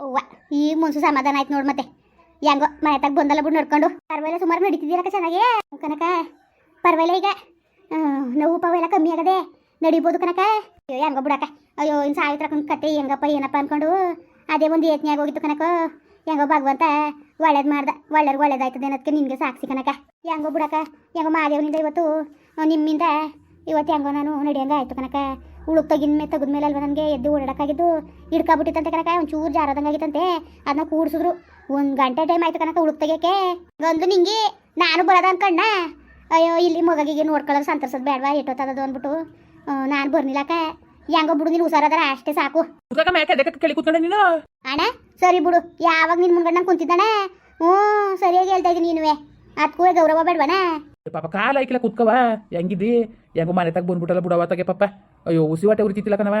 ಅವ್ವ ಈಗ ಮುನ್ಸು ಸಮಾಧಾನ ಆಯ್ತು ನೋಡ್ ಮತ್ತೆ. ಹೆಂಗೋ ಮನೆ ತಗ ಬಂದಲ್ಲ ಬಿಟ್ಟು ನೋಡ್ಕೊಂಡು. ಪರವಾಗಿಲ್ಲ ಸುಮಾರು ನಡೀತಿದ್ದೀರಕ್ಕ ಚೆನ್ನಾಗಿ? ಕನಕ ಪರವಾಗಿಲ್ಲ ಈಗ. ನೋವು ಪಾವ ಎಲ್ಲ ಕಮ್ಮಿ ಆಗದೆ ನಡಿಬೋದು ಕನಕ ಅಯ್ಯೋ, ಹೆಂಗೋ ಬಿಡಕ ಅಯ್ಯೋ, ಇನ್ ಸಾವಿತ್ರಕೊಂಡು ಕತೆ ಹೆಂಗಪ್ಪ, ಏನಪ್ಪ ಅನ್ಕೊಂಡು ಅದೇ ಒಂದು ಯೋಚನೆ ಹೋಗಿತ್ತು ಕನಕ ಹೆಂಗೋ ಭಗವಂತ ಒಳ್ಳೇದು ಮಾಡ್ದ. ಒಳ್ಳೇದು ಒಳ್ಳೇದಾಯ್ತದೆ ಅನ್ನೋದಕ್ಕೆ ನಿನಗೆ ಸಾಕ್ಷಿ ಕನಕ ಹೆಂಗೋ ಬಿಡಕ್ಕ ಹೆಂಗೋ ಮಾದೇವನಿಂದ ಇವತ್ತು, ನಿಮ್ಮಿಂದ ಇವತ್ತು ಹೆಂಗೋ ನಾನು ನಡಿಯಂಗ ಆಯ್ತು ಕನಕ ಉಳುಕ್ ತೆಗಿದ್ಮೇಲೆ ತೆಗೆದ್ಮೇಲೆ ಅಲ್ವಾ ನನಗೆ? ಎದ್ದು ಓಡಾಡಕ್ಕಾಗಿದ್ದು ಹಿಡ್ಕೊಬಿಟ್ಟಿತ್ತಂತೆ ಕನಕ ಒಂಚೂರು ಜಾರದಂಗಾಗಿತ್ತಂತೆ. ಅದನ್ನ ಕೂಡ್ಸಿದ್ರು. ಒಂದು ಗಂಟೆ ಟೈಮ್ ಆಯ್ತು ಕನಕ ಹುಳುಕ್ ತೆಗಿಯಕ್ಕೆ. ಗಂದು ನಿಂಗೆ ನಾನು ಬರೋದ ಅನ್ಕಣ್ಣ. ಅಯ್ಯೋ ಇಲ್ಲಿ ಮಗಗಿಗೆ ನೋಡ್ಕೊಳ್ಳೋದು ಸಂತರ್ಸೋದು ಬೇಡವಾ ಎಟ್ಟೋತದದು ಅಂದ್ಬಿಟ್ಟು. ನಾನು ಬರ್ನಿಲ್ಲಕ್ಕ ಹೆಂಗೋ ಬಿಡು ನೀನು ಹುಷಾರದಾರ ಅಷ್ಟೇ ಸಾಕು. ನೀನು? ಅಣ್ಣ ಸರಿ ಬಿಡು. ಯಾವಾಗ ನಿನ್ ಮುಂದ್ಗಡೆ ನಾನು ಕುಂತಿದ್ದಣ್ಣ ಹ್ಞೂ ಸರಿಯಾಗಿ ಹೇಳ್ತಾ ಇದ್ದೀನಿ ನೀನುವೆ. ಅದಕ್ಕೂ ಗೌರವ ಬೇಡವಣ್ಣ ಪಾಪ ಕಾಲ ಐಕಿಲ್ಲ ಕುತ್ಕವ. ಹೆಂಗಿದ್ದಿ? ಹೆಂಗೋ ಮನೆ ತಗ ಬಂದ್ಬಿಟ್ಟಲ್ಲ ಬಿಡವ ತಗೆ ಪಾಪ. ಅಯ್ಯೋ ಉಸಿ ಹೊಟ್ಟೆ ಉರಿತಿತ್ತಿಲ್ಲ ಕಣವ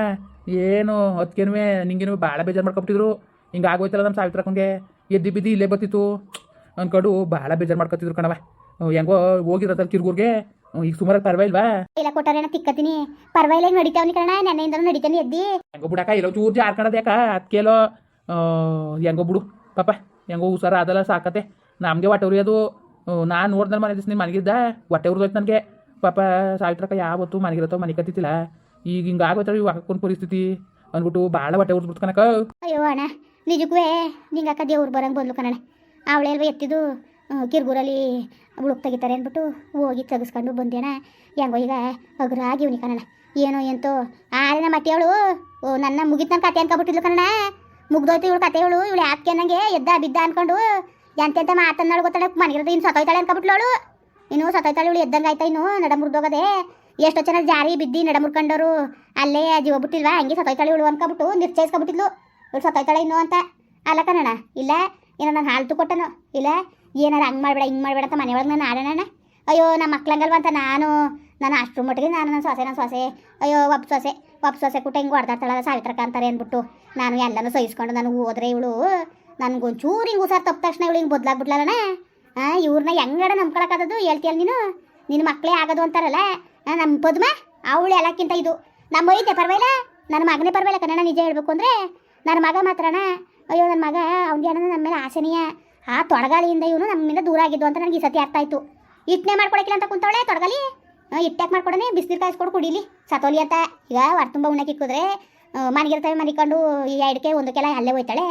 ಏನು ಅದಕ್ಕೇನುವೆ ನಿಂಗೇನು ಭಾಳ ಬೇಜಾರು ಮಾಡ್ಕೊಬಿಟ್ಟಿದ್ರು. ಹಿಂಗೆ ಆಗೋಯ್ತಲ್ಲ ನಮ್ಮ ಸಾವಿತ್ರಕ್ಕಂಗೆ ಎದ್ದು ಬಿದ್ದಿ ಇಲ್ಲೇ ಬರ್ತಿತ್ತು. ಅನ್ಕೊಂಡು ಭಾಳ ಬೇಜಾರು ಮಾಡ್ಕೊತಿದ್ರು ಕಣವ ಹೆಂಗೋ ಹೋಗಿರತ್ತಲ್ಲ ಕಿರ್ಗೂರ್ಗೆ. ಈಗ ಸುಮಾರಾಗಿ ಪರವಾಗಿಲ್ವಾ ಇಲ್ಲ ಕೊಟ್ಟಾರೇನ ತಿಕ್ಕತೀನಿ ಪರವಾಗಿಲ್ಲ ನಡೀತಾವನಿ ಕಣ ನೆನ್ನೆಯಿಂದ ನಡೀತಾನೆ ಎದ್ದಿ. ಹೆಂಗೋ ಬಿಡಕ್ಕ ಇಲ್ಲೋ ಚೂರು ಜಾರ್ಕಣದ ಯಾಕ? ಅದಕ್ಕೇಲೋ ಹೆಂಗೋ ಬಿಡು ಪಾಪ. ಹೆಂಗೋ ಹುಷಾರ ಅದಲ್ಲ ಸಾಕತೆ ನಮಗೆ ಹೊಟ್ಟೆ ಅದು ನಾನು ನೋಡ್ದೆ ಮನೆ ದಿವಸ ನೀನು ಮನೆಗಿದ್ದ ಹೊಟ್ಟೆ ಉರಿದೋಯ್ತು ನನಗೆ. ಪಾಪ ಸಾವಿತ್ರಕ್ಕ ಯಾವತ್ತು ಮನೆಗಿರತ್ತೋ ಮನೆ ಕತ್ತಿತ್ತಿಲ್ಲ ಈಗ ಹಿಂಗೆ ಆಗೋಯ್ತಲ್ಲ ಇವಾಗ ಹಾಕೊಂಡು ಪರಿಸ್ಥಿತಿ. ಅಂದ್ಬಿಟ್ಟು ಭಾಳ ಹೊಟ್ಟೆ ಉರಿದ್ಬಿಡ್ತು ಕನಕ ಅಯ್ಯೋ ಅಣ್ಣ ನಿಜಕ್ಕೂ ನಿಂಗೆ ಅಕ್ಕ ದೇವ್ರು ಬರಂಗೆ ಬಂದ್ಲು ಅವಳೆ ಅಲ್ವ ಎತ್ತಿದ್ದು ಕಿರ್ಗೂರಲ್ಲಿ ಹುಳುಕ್ ತೆಗಿತಾರೆ ಅಂದ್ಬಿಟ್ಟು ಹೋಗಿ ತೆಗಿಸ್ಕೊಂಡು ಬಂದೇಣ ಹೆಂಗೋ ಈಗ ಅಗ್ರಾಗಿವ್ನಿ ಕಣಣ್ಣ. ಏನೋ ಎಂತೋ ಆರೇನ ಮಟ್ಟಿ ಅವಳು ನನ್ನ ಮುಗಿತ್ ನನ್ನ ಕತೆ ಅನ್ಕೊಬಿಟ್ಟಿದ್ಲು ಕಣ ಮುಗ್ದೋಯ್ತು ಇವಳು ಕತೆ ಇವಳು ಇವಳು ಯಾಕೆ ನಂಗೆ ಎದ್ದ ಬಿದ್ದ ಅನ್ಕೊಂಡು ಎಂತೆಂತ ಮಾತನ್ನಾಳು ಗೊತ್ತಾಳೆ ಮನೆಗಿರೋದು ಇನ್ನು ಸತ್ತೋಯ್ತಾಳೆ ಅನ್ಕೊಬಿಟ್ಲು ಅವಳು. ಇನ್ನು ಸತ್ತೋಯ್ತಾಳೆ ಇವಳು ಎದ್ದಂಗಾಯ್ತಾ ಇನ್ನು ನಡ ಮುರಿದೋಗದೆ ಎಷ್ಟೋ ಜನ ಜಾರಿ ಬಿದ್ದಿ ನಡ ಮುರ್ಕೊಂಡವರು ಅಲ್ಲೇ ಜೀವ ಬಿಟ್ಟಿಲ್ವಾ? ಹಂಗೆ ಸತ್ತೋಯ್ತಾಳೆ ಇವಳು ಅನ್ಕೊಬಿಟ್ಟು ನಿರ್ಚಯಿಸ್ಕೊಬಿಟ್ಟಿದ್ಲು. ಇವಳು ಸತೋಯ್ತಾಳೆ ಇನ್ನು ಅಂತ. ಅಲ್ಲ ಕಣಣ್ಣ ಇಲ್ಲ? ಏನೋ ನಾನು ಹಾಲ್ತು ಕೊಟ್ಟನು? ಇಲ್ಲ? ಏನಾರು ಹಂಗೆ ಮಾಡಬೇಡ, ಹಿಂಗೆ ಮಾಡಬೇಡ ಅಂತ ಮನೆಯೊಳಗೆ ನಾನು ಆಡೋಣ ಅಯ್ಯೋ ನಮ್ಮ ಮಕ್ಳಂಗಲ್ವ ಅಂತ ನಾನು? ನಾನು ಅಷ್ಟ್ರ ಮಟ್ಟಿಗೆ ನಾನು ನನ್ನ ಸೊಸೆ ನನ್ನ ಸೊಸೆ. ಅಯ್ಯೋ, ಒಬ್ಬ ಸೊಸೆ ಒಬ್ಬ ಸೊಸೆ ಕೂಟ ಹಿಂಗೆ ಹೊಡೆದಾಡ್ತಾಳಲ್ಲ ಸಾವಿತ್ರಕ ಅಂತಾರೆ ಅಂದ್ಬಿಟ್ಟು ನಾನು ಎಲ್ಲನೂ ಸಹಿಸ್ಕೊಂಡು ನಾನು ಹೋದ್ರೆ ಇವಳು ನನಗೊಂಚೂರು ಹಿಂಗೆ ಹುಷಾರು ತಪ್ಪ ತಕ್ಷಣ ಇವಳು ಹಿಂಗೆ ಬದಲಾಗ್ಬಿಟ್ಲಲ್ಲಣ್ಣ? ಹಾಂ ಇವ್ರನ್ನ ಹೆಂಗಡ ನಂಬ್ಕೊಳಕ್ಕಾದದು ಹೇಳ್ತೀಯಲ್ಲ ನೀನು? ನಿನ್ನ ಮಕ್ಕಳೇ ಆಗೋದು ಅಂತಾರಲ್ಲ? ನಮ್ಮ ಪದ್ಮ, ಅವಳು ಎಲ್ಲಕ್ಕಿಂತ ಇದು. ನಮ್ಮ ಐತೆ ಪರವಾಗಿಲ್ಲ ನನ್ನ ಮಗನೇ ಪರವಾಗಿಲ್ಲ ಕನ್ನಡ ನಿಜ ಹೇಳಬೇಕು ಅಂದರೆ ನನ್ನ ಮಗ ಮಾತ್ರನ ಅಯ್ಯೋ ನನ್ನ ಮಗ, ಅವ್ನಿಗೆ ಏನಂದ್ರೆ ನಮ್ಮ ಮೇಲೆ ಆಸೆನೆಯ. ಆ ತೊಡಗಾಲಿಯಿಂದ ಇವನು ನಮ್ಮಿಂದ ದೂರ ಆಗಿದ್ದು ಅಂತ ನನಗೆ ಈ ಸತಿ ಅರ್ಥ ಆಯಿತು. ಇಟ್ಟನೆ ಮಾಡ್ಕೊಡಕ್ಕಿಲ್ಲ ಅಂತ ಕುಂತವಳೆ ತೊಡಗಲಿ. ಇಟ್ಟಾಕ್ ಮಾಡ್ಕೊಡನೆ ಬಿಸಿಲು ಕಾಯಿಸ್ಕೊಡು ಕುಡೀಲಿ. ಸತೋಲಿ ಅಂತ. ಈಗ ಹೊರ ತುಂಬ ಉಣ್ಣಕ್ಕೆ ಇಕ್ಕಿದ್ರೆ ಮನೆಗಿರ್ತವೆ ಮನಿಕೊಂಡು ಈ ಎರಡಕ್ಕೆ ಒಂದಕ್ಕೆಲ್ಲ ಅಲ್ಲೇ ಹೋಯ್ತಾಳೆ.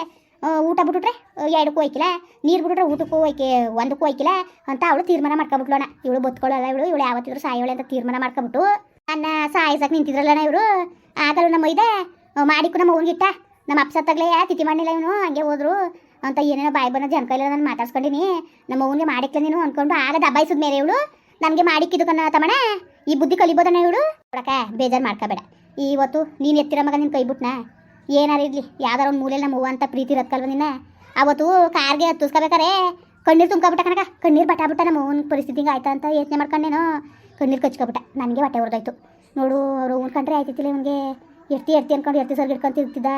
ಊಟ ಬಿಟ್ಬಿಟ್ರೆ ಎರಡಕ್ಕೂ ಹೋಯ್ಕಿಲ್ಲ. ನೀರು ಬಿಟ್ಬಿಟ್ರೆ ಊಟಕ್ಕೂ ಹೋಯ್ಕೆ, ಒಂದಕ್ಕೂ ಹೋಯ್ಕಿಲ್ಲ. ಅಂತ ಅವಳು ತೀರ್ಮಾನ ಮಾಡ್ಕೊಬಿಟ್ಲೋಣ ಇವಳು ಬದುಕೊಳ್ಳಲ್ಲ ಇವಳು ಇವಳು ಯಾವತ್ತಿದ್ರು ಸಾಯೋಳೆ ಅಂತ ತೀರ್ಮಾನ ಮಾಡ್ಕೊಬಿಟ್ಟು. ನನ್ನ ಸಾಯಿಸಕ್ಕೆ ನಿಂತಿದ್ರಲ್ಲಣ್ಣ ಇವರು. ಆಗಲ್ಲ ನಮ್ಮ ಇದೆ ಮಾಡಿಕ್ಕು ನಮ್ಮ ಹೋಗಿಟ್ಟ ನಮ್ಮ ಅಪ್ಸತ್ತಾಗ್ಲೇ ತಿಥಿ ಮಾಡಿಲ್ಲ ಇವನು, ಹಂಗೆ ಹೋದ್ರು. ಅಂತ ಏನೇನೋ ಬಾಯಿ ಬಂದ ಜನ ಇಲ್ಲ ನಾನು ಮಾತಾಡ್ಸ್ಕೊಂಡಿನಿ. ನಮ್ಮ ಅವನಿಗೆ ಮಾಡಿಕ್ಲ ನೀನು ಅಂದ್ಕೊಂಡು ಆಗ ದಬ್ಬಾಯಿಸಿದ ಮೇಲೆ ಇವಳು. ನನಗೆ ಮಾಡಿಕ್ಕಿದ್ದು ಕನ್ನ ತಮ್ಮಣ ಈ ಬುದ್ಧಿ ಕಲಿಬೋದಣ್ಣ ಇವಳು. ನೋಡಕ ಬೇಜಾರು ಮಾಡ್ಕೋಬೇಡ. ಇವತ್ತು ನೀನು ಎತ್ತಿರ ಮಗ ನಿನ್ನ ಕೈ ಬಿಟ್ನಾ? ಏನಾರು ಇರಲಿ, ಯಾವ್ದಾರ ಒಂದು ಮೂಲೆಯಲ್ಲಿ ನಮ್ಮ ಅವ್ವ ಅಂತ ಪ್ರೀತಿ ಇರತ್ಕಲ್ವ ನಿನ್ನ? ಅವತ್ತು ಕಾರ್ಗೆ ಹತ್ತಿಸ್ಕೋಬೇಕಾರೆ, ಕಣ್ಣೀರು ತುಂಬ್ಕೊಬಿಟ್ಟ ಕನಕ ಕಣ್ಣೀರು ಬಟ್ಟಾಬಿಟ್ಟ ನಮ್ಮ ಅವ್ವನ ಪರಿಸ್ಥಿತಿ ಹಿಂಗೆ ಆಯ್ತಾ ಅಂತ ಯೋಚನೆ ಮಾಡ್ಕೊಂಡೇನು. ಕಣ್ಣೀರು ಕಚ್ಕೊಬಿಟ್ಟ, ನನಗೆ ಬಟ್ಟೆ ಹೊರದಾಯ್ತು ನೋಡು, ಅವರು ಕಂಡ್ರೆ ಆಯ್ತಿತ್ತಿಲ್ಲ ಇವನಿಗೆ. ಎರ್ತಿ ಎರ್ತಿ ಅನ್ಕೊಂಡು, ಎರ್ತಿ ಸರ್ ಇರ್ತಿದ್ದ.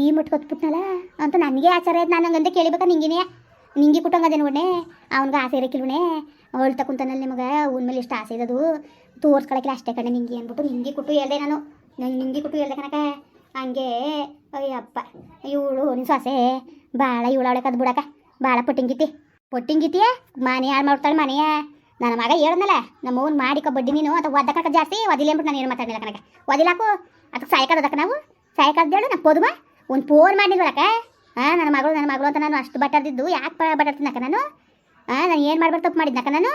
ಈ ಮಟ್ಟ ಕೊತ್ಬಿಟ್ನಲ್ಲ ಅಂತ ನನಗೆ ಆಚಾರ ಆಯ್ತು. ನಾನು ಹಂಗಂದೆ ಕೇಳಿಬೇಕಾ ನಿಂಗಿನೇ? ನಿಂಗೆ ಕುಟ್ಟಂಗದೆ ನೋಡೇ ಅವ್ನಿಗೆ ಆಸೆ ಇರಕ್ಕಿಲ್ವನೇ ಅವಳು ತಕೊಂತಾನಲ್ಲಿ ನಿಮಗೆ, ಊನ್ ಮೇಲೆ ಎಷ್ಟು ಆಸೆ ಇದ್ದದು. ತೋರ್ಸ್ಕೊಳಕ್ಕಿಲ್ಲ ಅಷ್ಟೇ ಕಣೆ ನಿಂಗೆ ಅಂದ್ಬಿಟ್ಟು ನಿಂಗೆ ಕೊಟ್ಟು ಹೇಳ್ದೆ ನಾನು. ನಂಗೆ ನಿಂಗೆ ಕೊಟ್ಟು ಹೇಳ್ದೆ ಕನಕ ಹಂಗೆ ಅಯ್ಯಪ್ಪ ಇವಳು ನಿನ್ನ ಸೊಸೆ ಭಾಳ ಇವಳು ಅವಳಕ್ಕೆ ಅದು ಬಿಡಕ ಭಾಳ ಪಟ್ಟಿಂಗಿತಿ. ಪುಟ್ಟಿಂಗಿತಿಯ? ಮನೆ ಹಾಳು ಮಾಡ್ತಾಳೆ ಮನೆಯ. ನನ್ನ ಮಗ ಹೇಳ್ದಲ್ಲ ನಮ್ಮ ಅವ್ನು ಮಾಡಿಕೊ ಬಡ್ಡಿ ನೀನು ಒದ್ದ ಕನಕ ಜಾಸ್ತಿ ಒದಿಲ್ಲ ಅಂದ್ಬಿಟ್ಟು ನಾನು ಏನು ಮಾತಾಡಿಲ್ಲ ಕನಕ ಒದಿಲಾಕು ಅದಕ್ಕೆ ಸಾಯಕದಕ್ಕ ನಾವು? ಸಾಯಕದ್ದೇಳು ನಾ ಪೋದುಮ ಒಂದು ಫೋನ್ ಮಾಡಿದ್ವಳಕ ಹಾಂ ನನ್ನ ಮಗಳು ನನ್ನ ಮಗಳು ಅಂತ ನಾನು ಅಷ್ಟು ಬಟ್ಟಾಡ್ದಿದ್ದು ಯಾಕೆ ಬಟ್ಟಾಡ್ತೀನಕ್ಕ ನಾನು? ಹಾಂ ನಾನು ಏನು ಮಾಡ್ಬಾರ್ದು ತಪ್ಪು ಮಾಡಿದ್ನಕ್ಕ ನಾನು?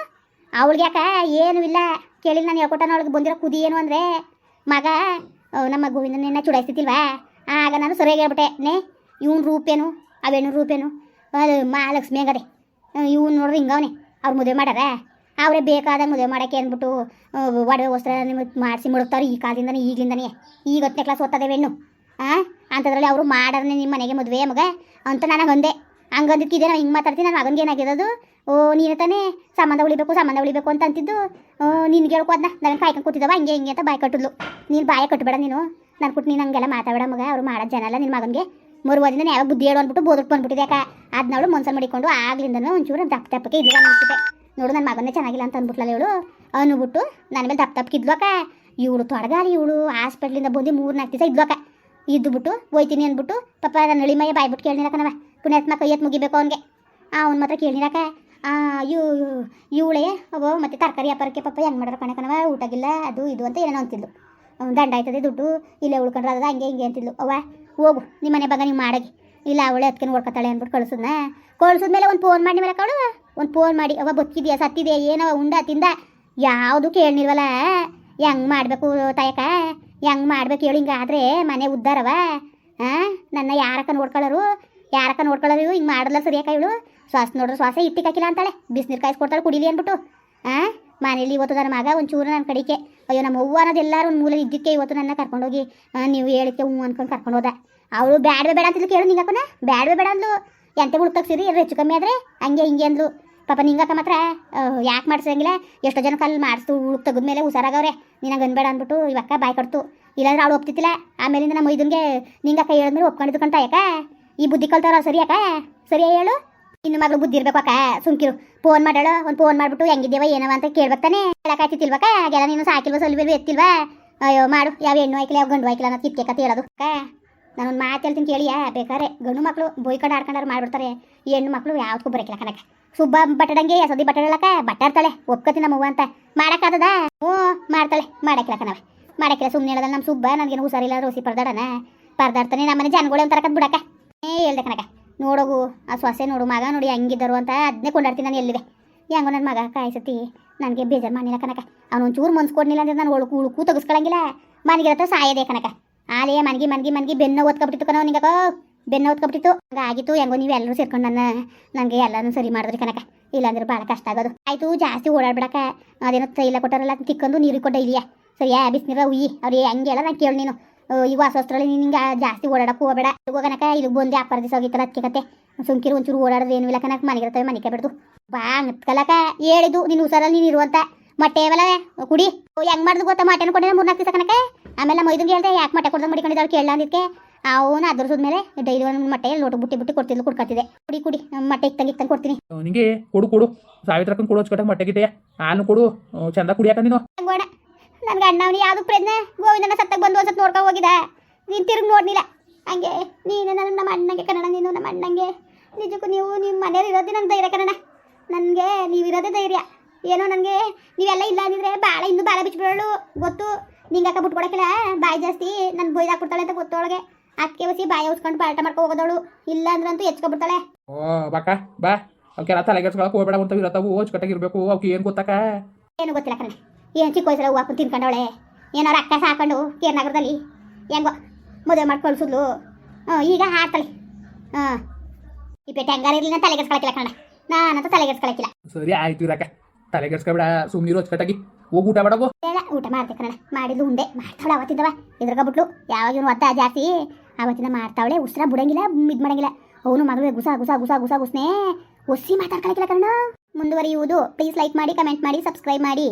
ಅವಳಿಗೆ ಯಾಕೆ ಏನೂ ಇಲ್ಲ, ಕೇಳಿಲ್ಲ ನಾನು ಹೇಳ್ಕೊಟ್ಟಾನ, ಅವಳಿಗೆ ಬಂದಿರೋ ಕುದಿ ಏನು ಅಂದರೆ, ಮಗ ನಮ್ಮ ಗೋವಿಂದನ ಚುಡಾಯಿಸ್ತಿಲ್ವಾ ಆಗ ನಾನು ಸರಿಯಾಗಿ ಹೇಳ್ಬಿಟ್ಟೆ, ನೇ, ಇವನು ರೂಪೇನು ಅವೇನು ರೂಪೇನು, ಅದು ಮಹಾಲಕ್ಷ್ಮಿ ಹಂಗದೆ ಇವ್ನು ನೋಡ್ರಿ ಹಿಂಗವನೇ ಅವ್ರು ಮದುವೆ ಮಾಡ್ಯಾರ. ಅವರೇ ಬೇಕಾದ ಮದುವೆ ಮಾಡೋಕ್ಕೆ ಅಂದ್ಬಿಟ್ಟು ಒಡವೆ ವಸ್ತ್ರ ನಿಮಗೆ ಮಾಡಿಸಿ ಮುಡುಕ್ತಾರೆ ಈ ಕಾಲದಿಂದನೇ, ಈಗಲಿಂದನೇ. ಈಗ ಹತ್ತನೇ ಕ್ಲಾಸ್ ಓದ್ತದೆ ಹೆಣ್ಣು. ಹಾಂ ಅಂಥದ್ರಲ್ಲಿ ಅವರು ಮಾಡಾರನೇ ನಿಮ್ಮ ಮನೆಗೆ ಮದುವೆ ಮಗ. ಅಂತ ನನಗೆ ಅಂದೆ. ಹಂಗಂದಿದ್ದು ಇದೆ ನಾನು ಹಿಂಗೆ ಮಾತಾಡ್ತೀನಿ ನನ್ನ ಮಗನಿಗೆ ಏನಾಗಿರೋದು ಓ, ನೀನು ತಾನೇ ಸಂಬಂಧ ಉಳಿಬೇಕು ಸಂಬಂಧ ಉಳಿಬೇಕು ಅಂತ ಅಂತಿದ್ದು ನಿನ್ಗೆ ಹೇಳ್ಕೊ ಅದನ್ನ ನಾನು ಕಾಯ್ಕೊಂಡು ಕೂತಿದ್ದವ ಹಿಂಗೆ ಹಿಂಗೆ ಅಂತ ಬಾಯಿ ಕಟ್ಟಿದ್ಲು. ನೀನು ಬಾಯ ಕಟ್ಟಬೇಡ ನೀನು. ನಾನು ಕೊಟ್ಟು ನೀನು ಹಂಗೆಲ್ಲ ಮಾತಾಡ ಮಗ. ಅವ್ರು ಮಾಡೋದು ಜನ ಅಲ್ಲ ನಿನ್ನ ಮಗನಿಗೆ. ಮರುವಾದಿಂದ ಯಾವಾಗ ಬುದ್ಧಿ ಹೇಳು ಅಂದ್ಬಿಟ್ಟು ಬೋದಕ್ಕೆ ಬಂದ್ಬಿಟ್ಟಿದೆ ಯಾಕೆ ಅದನ್ನವಳು ಮನ್ಸಲ್ಲಿ ಮಾಡಿಕೊಂಡು ಆಗ್ಲಿಂದನೂ ಒಂಚೂರು ದಪ್ಪ ದಪ್ಪಕ್ಕೆ ಇದ್ದಿಲ್ಲ ಅಂತಿದೆ ನೋಡು ನನ್ನ ಮಗನೇ ಚೆನ್ನಾಗಿಲ್ಲ ಅಂತ ಅಂದ್ಬಿಟ್ಲಲ್ಲ ಇವಳು. ಬಿಟ್ಟು ನನ್ನ ಮೇಲೆ ದಪ್ಪ ದಪ್ಪಕ್ಕೆ ಇದ್ವಾಕ ಇವಳು ತೊಡಗಾಲಿ ಇವಳು. ಹಾಸ್ಪಿಟ್ಲಿಂದ ಬಂದು ಮೂರು ನಾಲ್ಕು ದಿವಸ ಇದ್ಲಕ್ಕ ಇದ್ದು ಬಿಟ್ಟು ಹೋಯ್ತೀನಿ ಅಂದ್ಬಿಟ್ಟು, ಪಾಪ ನನ್ನ ಅಳಿಮಯ್ಯ ಬಾಯ್ಬಿಟ್ಟು ಕೇಳಿನಿರ ಕಣವ ಪುಣ್ಯಾತ್ಮ ಮಕ್ಕ ಎತ್ತು ಮುಗಿಬೇಕು ಅವನಿಗೆ. ಅವ್ನ ಮಾತ್ರ ಕೇಳಿರಾಕ ಇವು ಇವಳೆ, ಅವೋ, ಮತ್ತೆ ತರಕಾರಿ ವ್ಯಾಪಾರಕ್ಕೆ ಪಾಪ ಹೆಂಗೆ ಮಾಡ್ರ ಕಣ ಕಣವ ಊಟಗಿಲ್ಲ, ಅದು ಇದು ಅಂತ ಏನೋ ಅಂತಿದ್ಲು. ಅವ್ನ್ ದಂಡ ಆಯ್ತದೆ ದುಡ್ಡು, ಇಲ್ಲೇ ಉಳ್ಕೊಂಡ್ರೆ ಅದ, ಹಂಗೆ ಹಿಂಗೆ ಅಂತಿದ್ಲು. ಅವ್ವ, ಹೋಗು ನಿಮ್ಮ ಮನೆ ಬಗ್ಗೆ ನೀವು ಮಾಡಗಿ. ಇಲ್ಲ, ಅವಳೆ ಅದಕ್ಕೆ ನೋಡ್ಕೊತಾಳೆ ಅಂದ್ಬಿಟ್ಟು ಕಳ್ಸದ್ನ. ಕಳ್ಸಿದ್ಮೇಲೆ ಒಂದು ಫೋನ್ ಮಾಡಿ ಮೇಲೆ ಕಳು ಒಂದು ಫೋನ್ ಮಾಡಿ ಅವ ಬದುಕಿದ್ಯಾ ಸತ್ತಿದೆಯಾ ಏನವ ಉಂಡ, ತಿಂದ. ಯಾವುದು ಕೇಳಿಲ್ವಲ್ಲ ಹೆಂಗ್ ಮಾಡಬೇಕು ತಾಯಕ? ಹೆಂಗ್ ಮಾಡ್ಬೇಕು ಹೇಳಿ ಮನೆ ಉದ್ದಾರವ. ಹಾಂ ನನ್ನ ಯಾರಕ್ಕ ನೋಡ್ಕೊಳ್ಳೋರು ಯಾರಕ್ಕ ನೋಡ್ಕೊಳ್ಳೋರು ಹಿಂಗೆ ಮಾಡಲ್ಲ ಸರಿಯಾಕ ಇವಳು? ಶ್ವಾಸ ನೋಡ್ರೆ, ಶ್ವಾಸ ಇಟ್ಟಿಕ್ಕಾಕಿಲ್ಲ ಅಂತಾಳೆ. ಬಿಸಿನೀರು ಕಾಯಿಸ್ಕೊಡ್ತಾಳೆ ಕುಡಿಲಿ ಅಂದ್ಬಿಟ್ಟು. ಹಾಂ ಮನೇಲಿ ಇವತ್ತು ನನ್ನ ಮಗ, ಒಂಚೂರು ನನ್ನ ಕಡೆಗೆ. ಅಯ್ಯೋ, ನಮ್ಮ ಅವ್ವ ಅನ್ನೋದು ಎಲ್ಲರೂ ಒಂದು ಮೂಲ ಇದ್ದಕ್ಕೆ ಇವತ್ತು ನನ್ನ ಕರ್ಕೊಂಡೋಗಿ ನೀವು ಹೇಳಿಕ್ಕೆ ಹ್ಞೂ ಅನ್ಕೊಂಡು ಕರ್ಕೊಂಡು ಅವಳು ಬ್ಯಾಡವೇ ಬೇಡ ಅಂತಿದ್ಲು ಕೇಳು ನಿಂಗಕ್ಕನ ಬ್ಯಾಡವೇ ಬೇಡ ಅಂದ್ಲು. ಎಂತೆ ಉಳ್ತಕ್ ಸಿರಿ ಹೆಚ್ಚು ಕಮ್ಮಿ ಆದರೆ ಹಂಗೆ ಹಿಂಗೆ ಅಂದ್ಲು. ಪಾಪ ನಿಂಗಕ್ಕ ಮಾತ್ರ ಯಾಕೆ ಮಾಡ್ಸಂಗಿಲ್ಲ ಎಷ್ಟೋ ಜನ ಅಲ್ಲಿ ಮಾಡಿಸ್ತು ಉಳುಕ್ ತೆಗೆದ್ಮೇಲೆ ಹುಷಾರಾಗವ್ರೆ. ನಿನಗೆ ಅನ್ಬೇಡ ಅಂದ್ಬಿಟ್ಟು ಇವಕ್ಕ ಬಾಯ್ ಕಟ್ತು. ಇಲ್ಲಾಂದ್ರೆ ಅವಳು ಒಪ್ತಿತ್ತಿಲ್ಲ. ಆಮೇಲಿಂದ ನಮ್ಮ ಇದನ್ಗೆ ನಿಂಗಕ್ಕ ಹೇಳಿದ್ಮೇಲೆ ಒಪ್ಕೊಂಡಿದ್ದು ಯಾಕ? ಈ ಬುದ್ಧಿ ಕಲ್ತಾರ ಸರಿ ಅಕ್ಕ? ಸರಿ ಹೇಳು. ಇನ್ನು ಮಗಳು ಬುದ್ಧಿ ಇರ್ಬೇಕು ಅಕ್ಕ. ಸುಮ್ಕಿರು. ಫೋನ್ ಮಾಡಾಳು ಒಂದು ಫೋನ್ ಮಾಡ್ಬಿಟ್ಟು ಹೆಂಗಿದ್ದೇವ, ಏನವ ಅಂತ ಕೇಳ್ಬೇಕಾನೆ ಹೇಳಕ್ಕಾಯ್ತಿಲ್ವಕ್ಕ ಹಾಗೆಲ್ಲ ನೀನು ಸಾಕಿಲ್ವ ಸಲ್ವಿಲ್ವ ಎತ್ತಿಲ್ವಾ? ಅಯ್ಯೋ, ಮಾಡು. ಯಾವ ಹೆಣ್ಣು ಆಯ್ಕಿಲ್ಲ ಯಾವ ಗಂಡು ಆಯ್ಕಲ ಅನ್ನೋದು ಕಿತ್ಕೆ ಕತೆ ಹೇಳೋದು. ಅಕ್ಕ, ನಾನೊಂದು ಮಾತು ಹೇಳ್ತೀನಿ ಕೇಳಿಯಾ ಬೇಕಾರೆ ಗಂಡು ಮಕ್ಕಳು ಬೊಯ್ಕೊಂಡು ಆಡ್ಕೊಂಡಾರು ಮಾಡ್ಬಿಡ್ತಾರೆ. ಹೆಣ್ಣು ಮಕ್ಕಳು ಯಾವ್ದಕ್ಕೂ ಬರಕಿಲ್ಲ ಕಣಕ್ಕೆ. ಸುಬ್ಬ ಬಟ್ಟಡಂಗೆ ಯಸದಿ ಬಟ್ಟಡಲಕ್ಕ ಬಟ್ಟಾಡ್ತಾಳೆ. ಒಪ್ಕೋತಿ ನಮ್ಮವ್ವ ಅಂತ. ಮಾಡಕ್ಕಾದದ ಓ ಮಾಡ್ತಾಳೆ. ಮಾಡಕ್ಕಿಲ್ಲ ಕಣವ ಮಾಡಕ್ಕಿಲ್ಲ. ಸುಮ್ಮನೆ ಹೇಳೋದಲ್ಲ ನಮ್ಮ ಸುಬ್ಬ. ನನಗೇನು ಹುಷಾರಿಲ್ಲ, ರೋಸಿ ಪರ್ದಾಡನ. ಪರ್ದಾಡ್ತಾನೆ. ನಮ್ಮನೆ ಜನಗಳು ಒಂಥರ ಕದ್ ಬಿಡಕ್ಕ ಏ ಹೇಳ್ದೆ ಕನಕ ನೋಡೋಗು ಆ ಸೊಸೆ ನೋಡು, ಮಗ ನೋಡಿ ಹೆಂಗಿದ್ದರು ಅಂತ ಅದನ್ನೇ ಕೊಂಡಾಡ್ತೀನಿ ನಾನು ಎಲ್ಲಿದೆ. ಹೆಂಗೋ ನನ್ನ ಮಗ ಕಾಯಿಸತಿ ನನಗೆ ಬೇಜಾರು ಮಾಡಿಲ್ಲ ಕನಕ ಅವನು ಒಂಚೂರು ಮನ್ಸ್ಕೊಡ್ನಿಲ್ಲ ಅಂದ್ರೆ ನಾನು ಒಳಕು ಉಳುಕು ತೆಗಿಸ್ಕೊಳಂಗಿಲ್ಲ. ಮನೆಗೆ ಸಾಯದೆ ಕನಕ ಆಲೇ, ಮನ್ಗಿ ಮನ್ಗಿ ಮನ್ಗಿ ಬೆನ್ನ ಓದ್ಕೊಬಿಟ್ಟಿತ್ತು ಕಣ ನಿಂಗಕ ಬೆನ್ನ ಓದ್ಕೊಬಿಟ್ಟಿತ್ತು ಹಂಗಾಗಿತ್ತು, ಹೆಂಗೋ ನೀವು ಎಲ್ಲರೂ ಸೇರ್ಕೊಂಡು ನನ್ನ, ನನಗೆ ಎಲ್ಲನೂ ಸರಿ ಮಾಡಿದ್ರಿ ಕನಕ ಇಲ್ಲಾಂದ್ರೆ ಭಾಳ ಕಷ್ಟ ಆಗೋದು. ಆಯಿತು, ಜಾಸ್ತಿ ಓಡಾಡ್ಬಿಡಕ ಅದೇನೋ ತೈಲ ಕೊಟ್ಟಾರಲ್ಲ ತಿಕ್ಕೊಂಡು ನೀರು ಕೊಟ್ಟ ಇಲ್ಲಿಯ? ಸರಿಯಾ ಬಿಸಿನೀರ ಉಯ್ಯಿ. ಅವ್ರು ಹಂಗೆ ಹೇಳ ನಾನು ಕೇಳಿ ನೀನು. ಆ, ಈ ವಾಸೋಸ್ತ್ರಲ್ಲಿ ನೀನು ಹಿಂಗೆ ಜಾಸ್ತಿ ಓಡಾಡಕ್ಕೆ ಹೋಗಬೇಡ. ಹೋಗನಕ ಇಲ್ಲಿ ಬಂದು ಅಪ್ಪರ ದಿವಸ ಹೋಗಿತ್ತಲ್ಲ ಅದಕ್ಕೆ ಸುಂಕಿರು ಸುಮ್ಕಿರು ಒಂಚೂರು ಓಡಾಡೋದು ಏನು ಇಲ್ಲ ಕನಕ. ಮನೆಗೆ ಇರ್ತವೆ ಮನೆಗೆ ಬಿಡ್ದು. ಬಾ ಕಲಕ ಹೇಳಿದ್ದು ನೀನು ಹುಷಾರಲ್ಲಿ ನೀನು ಇರುವಂತ ಮೊಟ್ಟೆ ಅವಲ್ಲ ಕುಡಿ. ಹೆಂಗ್ ಮಾಡ್ದು ಗೊತ್ತಾ? ಮೊಟ್ಟೆನ ಕೊಟ್ಟಿನ ಮೂರ್ನಾಲ್ಕು ದಿವಸ ಕನಕ. ಆಮೇಲೆ ಮೈದಂಗೆ ಹೇಳ್ದೆ ಯಾಕೆ ಮೊಟ್ಟೆ ಕೊಡ್ದಂಗೆ ಮಡಿಕೊಂಡಿದ್ದಾಳೆ ಕೇಳಲ್ಲ ಅದಕ್ಕೆ ಅವನು ಅದ್ರಸದ ಮೇಲೆ ಡೈಲಿ ಒಂದು ಮೊಟ್ಟೆ ಲೋಟ ಬುಟ್ಟಿ ಬುಟ್ಟಿ ಕೊಡ್ತಿದ್ಲು ಕುಡ್ಕತ್ತಿದೆ ಕುಡಿ ಕುಡಿ. ಮೊಟ್ಟೆ ಇತ್ತಂಗೆ ಇತ್ತಂಗೆ ಕೊಡ್ತೀನಿ. ನಿಂಗೆ ಕೊಡು ಕೊಡು. ಸಾವಿರ ಕೊಡು ಹಚ್ಕೊಟ್ಟಂಗೆ ಮೊಟ್ಟೆ ಗಿಟ್ಟೆ. ಹಾಲು ಕೊಡು. ಚಂದ ಕುಡಿಯಾಕ ನೀನು. ನನ್ನ ಗಂಡ ಅವನು ಯಾವ್ದು ಪ್ರಜ್ಞೆ? ಗೋವಿಂದನ ಸತ್ತಾಗ ಬಂದು ಒಂದ್ಸತ್ ನೋಡ್ಕೊಂಡು ಹೋಗಿದ ನೀನು ತಿರುಗಿ ನೋಡ್ಲಿಲ್ಲ ಹಂಗೆ ನೀನು ನನ್ನ ನಮ್ಮ ಅಣ್ಣಂಗೆ ಕನ್ನಡ ನೀನು ನಮ್ಮ ಅಣ್ಣಂಗೆ. ನಿಜಕ್ಕೂ ನೀವು ನಿಮ್ಮ ಮನೆಯವ್ರು ಇರೋದೇ ನಂಗೆ ಧೈರ್ಯ ಕನ್ನಡ ನನಗೆ ನೀವಿರೋದೇ ಧೈರ್ಯ. ಏನೋ ನನಗೆ ನೀವೆಲ್ಲ ಇಲ್ಲ ಅಂದಿದ್ರೆ ಭಾಳ ಇನ್ನೂ ಭಾಳ ಬಿಚ್ಬಿಡೋಳು ಗೊತ್ತು. ನಿಂಗಕ್ಕ ಬಿಟ್ಕೊಡಕ್ಕಿಲ್ಲ? ಬಾಯಿ ಜಾಸ್ತಿ. ನನ್ನ ಬೊಯ್ದು ಹಾಕ್ಬಿಡ್ತಾಳೆ ಅಂತ ಗೊತ್ತೊಳಗೆ ಅಕ್ಕಿ ಹೊಸಿ ಬಾಯಿ ಉಸ್ಕೊಂಡು ಪಾಲ್ಟ ಮಾಡ್ಕೊ ಹೋಗೋದವಳು. ಇಲ್ಲ ಅಂದ್ರಂತೂ ಹೆಚ್ಕೊಬಿಡ್ತಾಳೆ ಓ ಬಾಕ ಬಾ. ಅವಕ್ಕೆಲ್ಲ ತಲೆಗೆಡ್ಸ್ಕೊಳಕ್ಕೆ ಹೋಗ್ಬೇಡ ಅಂತ ಇರತ್ತವು ಅಚ್ಚುಕಟ್ಟಾಗಿರ್ಬೇಕು ಅವಕ್ಕೆ ಏನು ಗೊತ್ತಾಕ ಏನು ಗೊತ್ತಿಲ್ಲ ಕಣೆ ಏನು ಚಿಕ್ಕ ವಯಸ್ಸಲ್ಲಿ ಹೂವು ಹಾಕೊಂಡು ತಿನ್ಕೊಂಡವಳೆ. ಏನಾರು ಅಕ್ಕ ಸಾಕೊಂಡು ಕೇರ್ನಗರದಲ್ಲಿ ಹೆಂಗೋ ಮದುವೆ ಮಾಡಿ ಕಳ್ಸಿದ್ಲು ಹ್ಞೂ ಈಗ ಹಾಡ್ತಾಳೆ. ಹಾಂ ಈ ಪೇಟೆ ಹೆಂಗಾರ ಇರಲಿ ನಾನು ತಲೆಗೆಡ್ಸ್ಕೊಳಕಿಲ್ಲ ಕಣ ನಾನಂತೂ ತಲೆಗೆಸ್ಕೊಳಕಿಲ್ಲ ಸರಿ ಆಯ್ತು ಇರಕ್ಕ. ತಲೆಗೆಡ್ಸ್ಕೊಬೇಡ ಸುಮ್ಮನಿರು ಅಚ್ಚುಕಟ್ಟಾಗಿ ಹೋಗಿ ಊಟ ಮಾಡಬೋ ಬೇಡ ಊಟ ಮಾಡ್ತೆ ಕಣ ಮಾಡಿದ್ಲು ಉಂಡೆ. ಮಾಡ್ತಾವಳೆ ಅವತ್ತಿದ್ದವ ಎದುರ್ಕೊಬಿಟ್ಲು ಯಾವಾಗ ಇವನು ಒತ್ತ ಜಾಸ್ತಿ. ಅವತ್ತಿಂದ ಮಾಡ್ತಾವಳೆ ಉಸಿರ ಬಿಡಂಗಿಲ್ಲ ಇದು ಮಾಡಂಗಿಲ್ಲ. ಅವನು ಮಗಳು ಗುಸ ಗುಸ ಗುಸ ಗುಸ ಗುಸ್ನೇ ಒಸಿ ಮಾತಾಡ್ಕೊಳಕಿಲ್ಲ ಕಣ ಮುಂದುವರಿಯುವುದು. ಪ್ಲೀಸ್ ಲೈಕ್ ಮಾಡಿ ಕಮೆಂಟ್ ಮಾಡಿ ಸಬ್ಸ್ಕ್ರೈಬ್ ಮಾಡಿ.